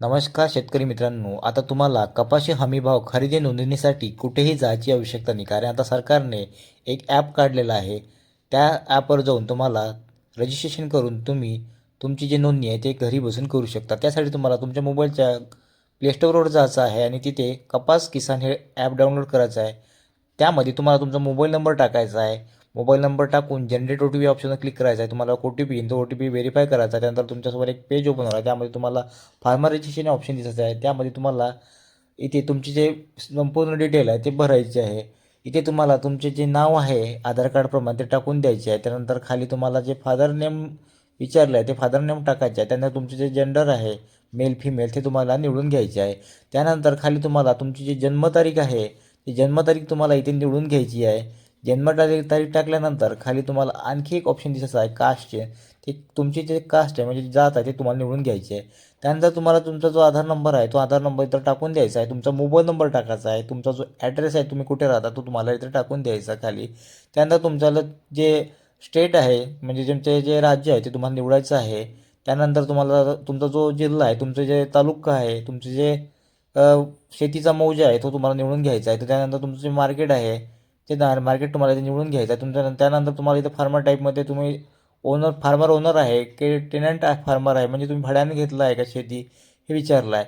नमस्कार शेतकरी मित्रांनो आता तुम्हाला कपाशी हमीभाव खरेदी नोंदणीसाठी कुठेही जायची आवश्यकता नाही. कारण आता सरकारने एक ॲप काढलेला आहे. त्या ॲपवर जाऊन तुम्हाला रजिस्ट्रेशन करून तुम्ही तुमची जी नोंदणी आहे ते घरी बसून करू शकता. त्यासाठी तुम्हाला तुमच्या मोबाईलच्या प्लेस्टोरवर जायचं आहे आणि तिथे कपास किसान हे ॲप डाउनलोड करायचं आहे. त्यामध्ये तुम्हाला तुमचा मोबाईल नंबर टाकायचा आहे. मोबाईल नंबर टाकून जनरेट ओ टी पी ऑप्शनवर क्लिक करायचं आहे. तुम्हाला ओ टी पी तो ओ टी पी व्हेरीफाय करायचा आहे. त्यानंतर तुमच्यासमोर एक पेज ओपन होणार आहे. त्यामध्ये तुम्हाला फार्मर रजिस्ट्रेशन ऑप्शन दिसत आहे. त्यामध्ये तुम्हाला इथे तुमचे जे संपूर्ण डिटेल आहे ते भरायचे आहे. इथे तुम्हाला तुमचे जे नाव आहे आधार कार्डप्रमाणे ते टाकून द्यायचे आहे. त्यानंतर खाली तुम्हाला जे फादर नेम विचारलं आहे ते फादर नेम टाकायचे आहे. त्यानंतर तुमचे जे जेंडर आहे मेल फिमेल ते तुम्हाला निवडून घ्यायचे आहे. त्यानंतर खाली तुम्हाला तुमची जी जन्मतारीख आहे ती जन्मतारीख तुम्हाला इथे निवडून घ्यायची आहे. जन्मतारीख तारीख टाकल्यानंतर खाली तुम्हाला आणखी एक ऑप्शन दिसत आहे कास्टचे ते तुमची जे कास्ट आहे म्हणजे जात आहे ते तुम्हाला निवडून घ्यायचे आहे. त्यानंतर तुम्हाला तुमचा जो आधार नंबर आहे तो आधार नंबर इथं टाकून द्यायचा आहे. तुमचा मोबाईल नंबर टाकायचा आहे. तुमचा जो ॲड्रेस आहे तुम्ही कुठे राहता तो तुम्हाला इथं टाकून द्यायचा खाली. त्यानंतर तुमच्याला जे स्टेट आहे म्हणजे तुमचे जे राज्य आहे ते तुम्हाला निवडायचं आहे. त्यानंतर तुम्हाला तुमचा जो जिल्हा आहे तुमचं जे तालुका आहे तुमचे जे शेतीचा मौजा आहे तो तुम्हाला निवडून घ्यायचा आहे. तर त्यानंतर तुमचं जे मार्केट आहे ते मार्केट तुम्हाला इथे निवडून घ्यायचं आहे. तुमच्या त्यानंतर तुम्हाला इथे फार्मर टाईपमध्ये तुम्ही ओनर फार्मर ओनर आहे की टेनंट फार्मर आहे? म्हणजे तुम्ही भाड्याने घेतलं आहे का शेती? हे विचारलं आहे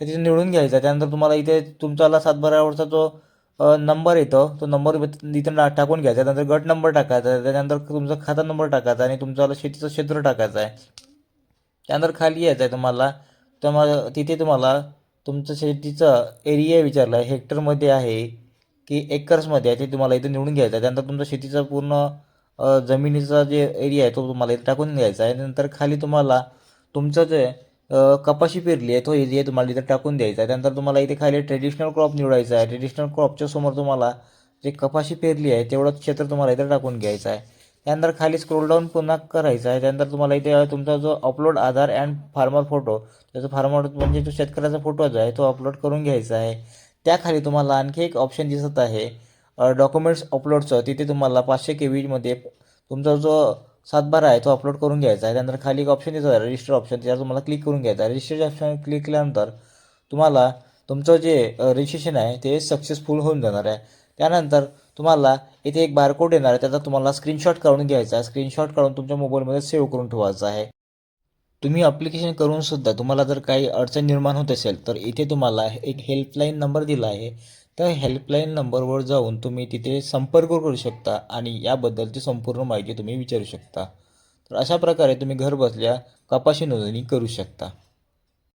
तर तिथे निवडून घ्यायचं आहे. त्यानंतर तुम्हाला इथे तुमचाला सातबारावरचा जो नंबर येतो. तो नंबर इथं ना- टाकून घ्यायचा त्यानंतर गट नंबर टाकायचा आहे. त्यानंतर तुमचा खाता नंबर टाकायचा आणि तुमचा शेतीचं क्षेत्र टाकायचं आहे. त्यानंतर खाली यायचं आहे तुम्हाला. तर तिथे तुम्हाला तुमचं शेतीचं एरिया विचारला आहे. हेक्टरमध्ये आहे. की एकर्समध्ये आहे ते तुम्हाला इथं निवडून घ्यायचं आहे. त्यानंतर तुमचा शेतीचा पूर्ण जमिनीचा जे एरिया आहे तो तुम्हाला इथे टाकून घ्यायचा आहे. नंतर खाली तुम्हाला तुमचं जे कपाशी पेरली आहे तो एरिया तुम्हाला इथे टाकून द्यायचा आहे. त्यानंतर तुम्हाला इथे खाली ट्रेडिशनल क्रॉप निवडायचा आहे. ट्रेडिशनल क्रॉपच्या समोर तुम्हाला जे कपाशी पेरली आहे तेवढं क्षेत्र तुम्हाला इथे टाकून घ्यायचं आहे. त्यानंतर खाली स्क्रोल डाऊन पुन्हा करायचं आहे. त्यानंतर तुम्हाला इथे तुमचा जो upload Aadhaar and farmer photo त्याचा फार्मर म्हणजे जो शेतकऱ्याचा फोटो जो आहे तो अपलोड करून घ्यायचा आहे. त्याखाली तुम्हाला आणखी एक ऑप्शन दिसत आहे. डॉक्युमेंट्स अपलोडचं तिथे तुम्हाला पाचशे के व्हीमध्ये तुमचा जो सातबारा आहे तो अपलोड करून घ्यायचा आहे. त्यानंतर खाली एक ऑप्शन दिसत आहे रजिस्टर ऑप्शन त्याच्यावर तुम्हाला क्लिक करून घ्यायचं आहे. रजिस्टर ऑप्शन क्लिक केल्यानंतर तुम्हाला तुमचं जे रजिस्ट्रेशन आहे ते सक्सेसफुल होऊन जाणार आहे. त्यानंतर तुम्हाला इथे एक बारकोड येणार आहे. त्याचा तुम्हाला स्क्रीनशॉट काढून घ्यायचा आहे. स्क्रीनशॉट काढून तुमच्या मोबाईलमध्ये सेव्ह करून ठेवायचा आहे. तुम्ही अप्लिकेशन करून सुद्धा तुम्हाला जर काही अडचण निर्माण होत असेल तर इथे तुम्हाला एक हेल्पलाईन नंबर दिला आहे. त्या हेल्पलाईन नंबरवर जाऊन तुम्ही तिथे संपर्क करू शकता आणि याबद्दलची संपूर्ण माहिती तुम्ही विचारू शकता. तर अशा प्रकारे तुम्ही घर बसल्या कपाशी नोंदणी करू शकता.